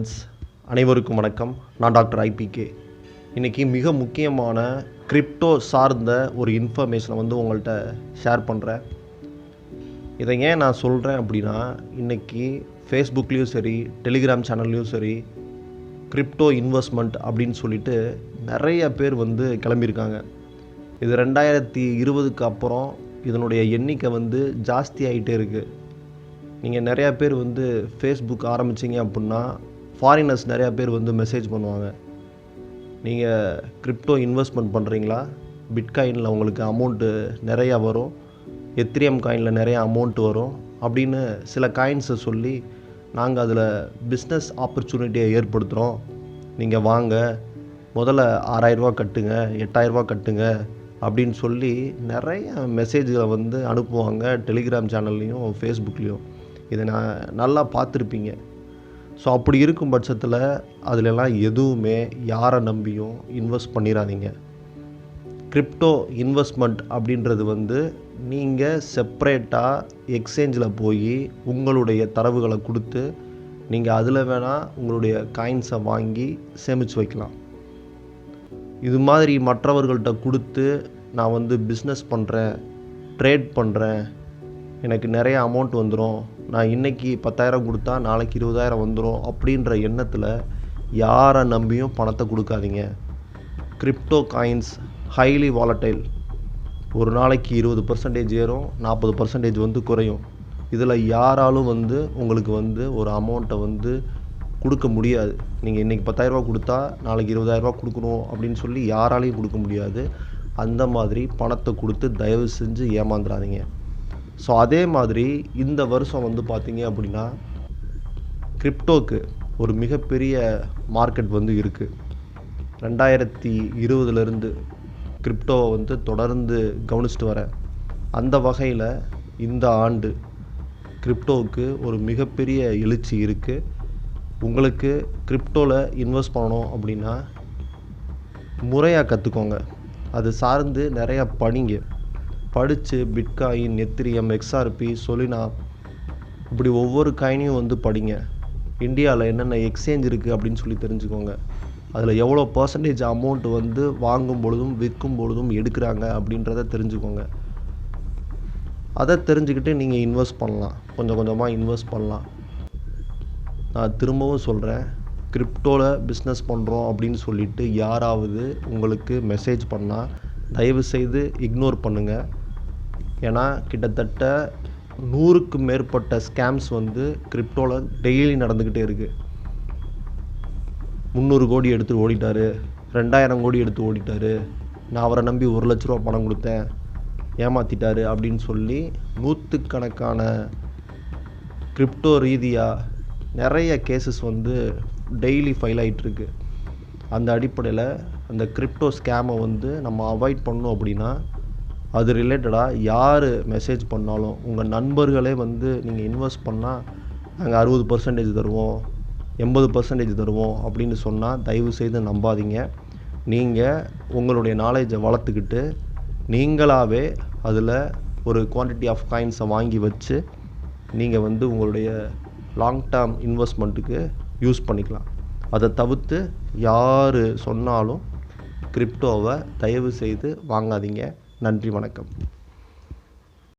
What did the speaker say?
Friends அனைவருக்கும் வணக்கம். நான் டாக்டர் ஐபிகே. இன்றைக்கி மிக முக்கியமான கிரிப்டோ சார்ந்த ஒரு இன்ஃபர்மேஷனை வந்து உங்கள்கிட்ட ஷேர் பண்ணுறேன் இதை ஏன் நான் சொல்கிறேன் அப்படின்னா இன்றைக்கி ஃபேஸ்புக்லேயும் சரி டெலிகிராம் சேனல்லையும் சரி கிரிப்டோ இன்வெஸ்ட்மெண்ட் அப்படின்னு சொல்லிட்டு நிறைய பேர் வந்து கிளம்பியிருக்காங்க. இது ரெண்டாயிரத்தி இருபதுக்கு அப்புறம் இதனுடைய எண்ணிக்கை வந்து ஜாஸ்தி ஆகிட்டே இருக்குது நீங்கள் நிறையா பேர் வந்து ஃபேஸ்புக் ஆரம்பிச்சிங்க அப்படின்னா ஃபாரினர்ஸ் நிறையா பேர் வந்து மெசேஜ் பண்ணுவாங்க. நீங்கள் கிரிப்டோ இன்வெஸ்ட்மெண்ட் பண்ணுறீங்களா பிட்காயினில் உங்களுக்கு அமௌண்ட்டு நிறையா வரும். எத்திரியம் காயினில் நிறையா அமௌண்ட் வரும். அப்படின்னு சில காயின்ஸை சொல்லி நாங்கள் அதில் பிஸ்னஸ் ஆப்பர்ச்சுனிட்டியை ஏற்படுத்துகிறோம் நீங்கள் வாங்க. முதல்ல ஆறாயிரரூவா கட்டுங்க. எட்டாயிரரூவா கட்டுங்க. அப்படின்னு சொல்லி நிறைய மெசேஜ்களை வந்து அனுப்புவாங்க. டெலிகிராம் சேனல்லையும் ஃபேஸ்புக்லேயும் இதை நான் நல்லா பார்த்துருப்பீங்க. ஸோ அப்படி இருக்கும் பட்சத்தில் அதிலெல்லாம் எதுவுமே யாரை நம்பியும் இன்வெஸ்ட் பண்ணிடாதீங்க கிரிப்டோ இன்வெஸ்ட்மெண்ட் அப்படின்றது வந்து நீங்கள் செப்ரேட்டாக எக்ஸ்சேஞ்சில் போய் உங்களுடைய தரவுகளை கொடுத்து நீங்கள் அதில் வேணால் உங்களுடைய காயின்ஸை வாங்கி சேமித்து வைக்கலாம். இது மாதிரி மற்றவர்கள்ட்ட கொடுத்து நான் வந்து பிஸ்னஸ் பண்ணுறேன் ட்ரேட் பண்ணுறேன் எனக்கு நிறைய அமௌண்ட் வந்துடும் நான் இன்றைக்கி பத்தாயிரம் கொடுத்தா நாளைக்கு இருபதாயிரம் வந்துடும் அப்படின்ற எண்ணத்தில் யாரை நம்பியும் பணத்தை கொடுக்காதீங்க. கிரிப்டோ காயின்ஸ் ஹைலி வாலட்டைல் ஒரு நாளைக்கு இருபது பர்சன்டேஜ் ஏறும் நாற்பது பர்சன்டேஜ் வந்து குறையும். இதில் யாராலும் வந்து உங்களுக்கு வந்து ஒரு அமௌண்ட்டை வந்து கொடுக்க முடியாது. நீங்கள் இன்றைக்கி பத்தாயிரரூபா கொடுத்தா நாளைக்கு இருபதாயிரரூபா கொடுக்கணும் அப்படின்னு சொல்லி யாராலையும் கொடுக்க முடியாது. அந்த மாதிரி பணத்தை கொடுத்து தயவு செஞ்சு ஏமாந்துடாதீங்க ஸோ அதே மாதிரி இந்த வருஷம் வந்து பார்த்தீங்க அப்படின்னா கிரிப்டோக்கு ஒரு மிகப்பெரிய மார்க்கெட் வந்து இருக்குது ரெண்டாயிரத்தி இருபதுலேருந்து கிரிப்டோவை வந்து தொடர்ந்து கவனிச்சிட்டு வரேன் அந்த வகையில் இந்த ஆண்டு கிரிப்டோவுக்கு ஒரு மிகப்பெரிய எழுச்சி இருக்குது உங்களுக்கு கிரிப்டோவில் இன்வெஸ்ட் பண்ணணும் அப்படின்னா முறையாக கற்றுக்கோங்க அது சார்ந்து நிறையா படிங்க படித்து பிட்காயின் நெத்திரியம் எக்ஸ்ஆர்பி சொலினா இப்படி ஒவ்வொரு காயினையும் வந்து படிங்க. இந்தியாவில் என்னென்ன எக்ஸ்சேஞ்ச் இருக்குது அப்படின்னு சொல்லி தெரிஞ்சுக்கோங்க. அதில் எவ்வளோ பர்சன்டேஜ் அமௌண்ட் வந்து வாங்கும் பொழுதும் விற்கும் பொழுதும் எடுக்கிறாங்க அப்படின்றத தெரிஞ்சுக்கோங்க. அதை தெரிஞ்சுக்கிட்டு நீங்கள் இன்வெஸ்ட் பண்ணலாம். கொஞ்சம் கொஞ்சமாக இன்வெஸ்ட் பண்ணலாம். நான் திரும்பவும் சொல்கிறேன் கிரிப்டோவில் பிஸ்னஸ் பண்ணுறோம் அப்படின்னு சொல்லிட்டு யாராவது உங்களுக்கு மெசேஜ் பண்ணால் தயவு செய்து இக்னோர் பண்ணுங்கள் ஏன்னா கிட்டத்தட்ட நூறுக்கு மேற்பட்ட ஸ்கேம்ஸ் வந்து கிரிப்டோவில் டெய்லி நடந்துக்கிட்டே இருக்குது முந்நூறு கோடி எடுத்து ஓடிட்டார். ரெண்டாயிரம் கோடி எடுத்து ஓடிட்டார். நான் அவரை நம்பி ஒரு லட்ச ரூபா பணம் கொடுத்தேன். ஏமாற்றிட்டாரு அப்படின்னு சொல்லி நூற்றுக்கணக்கான கிரிப்டோ ரீதியாக நிறைய கேசஸ் வந்து டெய்லி ஃபைல் ஆகிட்டுருக்கு அந்த அடிப்படையில் அந்த கிரிப்டோ ஸ்கேமை வந்து நம்ம அவாய்ட் பண்ணோம் அப்படின்னா அது ரிலேட்டடாக யார் மெசேஜ் பண்ணாலும் உங்கள் நண்பர்களே வந்து நீங்கள் இன்வெஸ்ட் பண்ணால் நாங்கள் அறுபது பர்சன்டேஜ் தருவோம் எண்பது பர்சன்டேஜ் தருவோம் அப்படின்னு சொன்னால் தயவு செய்து நம்பாதீங்க. நீங்கள் உங்களுடைய நாலேஜை வளர்த்துக்கிட்டு நீங்களாகவே அதில் ஒரு குவான்டிட்டி ஆஃப் காயின்ஸை வாங்கி வச்சு நீங்கள் வந்து உங்களுடைய லாங் டேர்ம் இன்வெஸ்ட்மெண்ட்டுக்கு யூஸ் பண்ணிக்கலாம். அதை தவிர்த்து யார் சொன்னாலும் கிரிப்டோவை தயவு செய்து வாங்காதீங்க. நன்றி வணக்கம்.